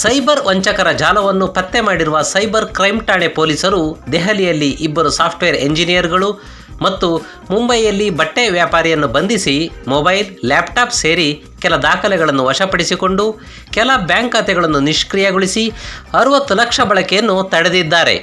Cyber ವಂಚಕರ ಜಾಲವನ್ನು ಪತ್ತೆ ಮಾಡಿರುವ ಸೈಬರ್ ಕ್ರೈಮ್ ಠಾಣೆ ಪೊಲೀಸರು ದೆಹಲಿಯಲ್ಲಿ ಇಬ್ಬರು ಸಾಫ್ಟ್ವೇರ್ ಎಂಜಿನಿಯರ್ಗಳು ಮತ್ತು ಮುಂಬೈಯಲ್ಲಿ ಬಟ್ಟೆ ವ್ಯಾಪಾರಿಯನ್ನು ಬಂಧಿಸಿ ಮೊಬೈಲ್, ಲ್ಯಾಪ್ಟಾಪ್ ಸೇರಿ ಕೆಲ ದಾಖಲೆಗಳನ್ನು ವಶಪಡಿಸಿಕೊಂಡು ಕೆಲ ಬ್ಯಾಂಕ್ ಖಾತೆಗಳನ್ನು ನಿಷ್ಕ್ರಿಯಗೊಳಿಸಿ ಅರವತ್ತು ಲಕ್ಷ ಬಳಕೆಯನ್ನು ತಡೆದಿದ್ದಾರೆ.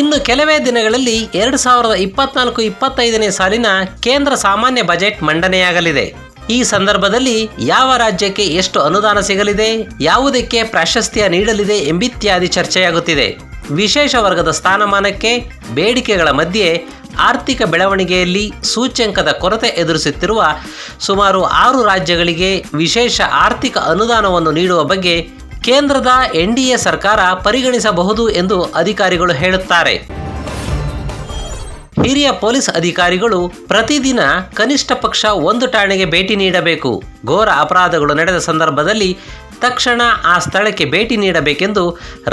ಇನ್ನು ಕೆಲವೇ ದಿನಗಳಲ್ಲಿ ಎರಡು ಸಾವಿರದ ಇಪ್ಪತ್ನಾಲ್ಕು ಇಪ್ಪತ್ತೈದನೇ ಸಾಲಿನ ಕೇಂದ್ರ ಸಾಮಾನ್ಯ ಬಜೆಟ್ ಮಂಡನೆಯಾಗಲಿದೆ. ಈ ಸಂದರ್ಭದಲ್ಲಿ ಯಾವ ರಾಜ್ಯಕ್ಕೆ ಎಷ್ಟು ಅನುದಾನ ಸಿಗಲಿದೆ, ಯಾವುದಕ್ಕೆ ಪ್ರಾಶಸ್ತ್ಯ ನೀಡಲಿದೆ ಎಂಬಿತ್ಯಾದಿ ಚರ್ಚೆಯಾಗುತ್ತಿದೆ. ವಿಶೇಷ ವರ್ಗದ ಸ್ಥಾನಮಾನಕ್ಕೆ ಬೇಡಿಕೆಗಳ ಮಧ್ಯೆ ಆರ್ಥಿಕ ಬೆಳವಣಿಗೆಯಲ್ಲಿ ಸೂಚ್ಯಂಕದ ಕೊರತೆ ಎದುರಿಸುತ್ತಿರುವ ಸುಮಾರು ಆರು ರಾಜ್ಯಗಳಿಗೆ ವಿಶೇಷ ಆರ್ಥಿಕ ಅನುದಾನವನ್ನು ನೀಡುವ ಬಗ್ಗೆ ಕೇಂದ್ರದ ಎನ್ಡಿಎ ಸರ್ಕಾರ ಪರಿಗಣಿಸಬಹುದು ಎಂದು ಅಧಿಕಾರಿಗಳು ಹೇಳುತ್ತಾರೆ. ಹಿರಿಯ ಪೊಲೀಸ್ ಅಧಿಕಾರಿಗಳು ಪ್ರತಿದಿನ ಕನಿಷ್ಠ ಪಕ್ಷ ಒಂದು ಠಾಣೆಗೆ ಭೇಟಿ ನೀಡಬೇಕು. ಘೋರ ಅಪರಾಧಗಳು ನಡೆದ ಸಂದರ್ಭದಲ್ಲಿ ತಕ್ಷಣ ಆ ಸ್ಥಳಕ್ಕೆ ಭೇಟಿ ನೀಡಬೇಕೆಂದು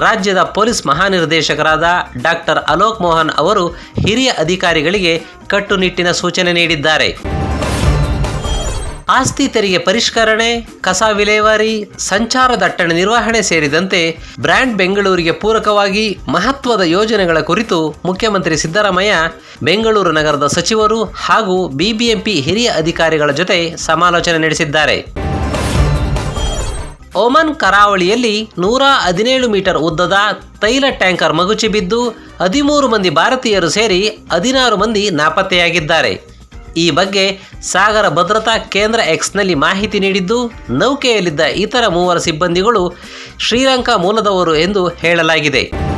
ರಾಜ್ಯದ ಪೊಲೀಸ್ ಮಹಾನಿರ್ದೇಶಕರಾದ ಡಾಕ್ಟರ್ ಅಲೋಕ್ ಮೋಹನ್ ಅವರು ಹಿರಿಯ ಅಧಿಕಾರಿಗಳಿಗೆ ಕಟ್ಟುನಿಟ್ಟಿನ ಸೂಚನೆ ನೀಡಿದ್ದಾರೆ. ಆಸ್ತಿ ತೆರಿಗೆ ಪರಿಷ್ಕರಣೆ, ಕಸ ವಿಲೇವಾರಿ, ಸಂಚಾರ ದಟ್ಟಣೆ ನಿರ್ವಹಣೆ ಸೇರಿದಂತೆ ಬ್ರ್ಯಾಂಡ್ ಬೆಂಗಳೂರಿಗೆ ಪೂರಕವಾಗಿ ಮಹತ್ವದ ಯೋಜನೆಗಳ ಕುರಿತು ಮುಖ್ಯಮಂತ್ರಿ ಸಿದ್ದರಾಮಯ್ಯ, ಬೆಂಗಳೂರು ನಗರದ ಸಚಿವರು ಹಾಗೂ ಬಿಬಿಎಂಪಿ ಹಿರಿಯ ಅಧಿಕಾರಿಗಳ ಜೊತೆ ಸಮಾಲೋಚನೆ ನಡೆಸಿದ್ದಾರೆ. ಒಮನ್ ಕರಾವಳಿಯಲ್ಲಿ ನೂರ ಹದಿನೇಳು ಮೀಟರ್ ಉದ್ದದ ತೈಲ ಟ್ಯಾಂಕರ್ ಮಗುಚಿ ಬಿದ್ದು ಹದಿಮೂರು ಮಂದಿ ಭಾರತೀಯರು ಸೇರಿ ಹದಿನಾರು ಮಂದಿ ನಾಪತ್ತೆಯಾಗಿದ್ದಾರೆ. ಈ ಬಗ್ಗೆ ಸಾಗರ ಭದ್ರತಾ ಕೇಂದ್ರ ಎಕ್ಸ್ನಲ್ಲಿ ಮಾಹಿತಿ ನೀಡಿದ್ದು, ನೌಕೆಯಲ್ಲಿದ್ದ ಇತರ ಮೂವರ ಸಿಬ್ಬಂದಿಗಳು ಶ್ರೀಲಂಕಾ ಮೂಲದವರು ಎಂದು ಹೇಳಲಾಗಿದೆ.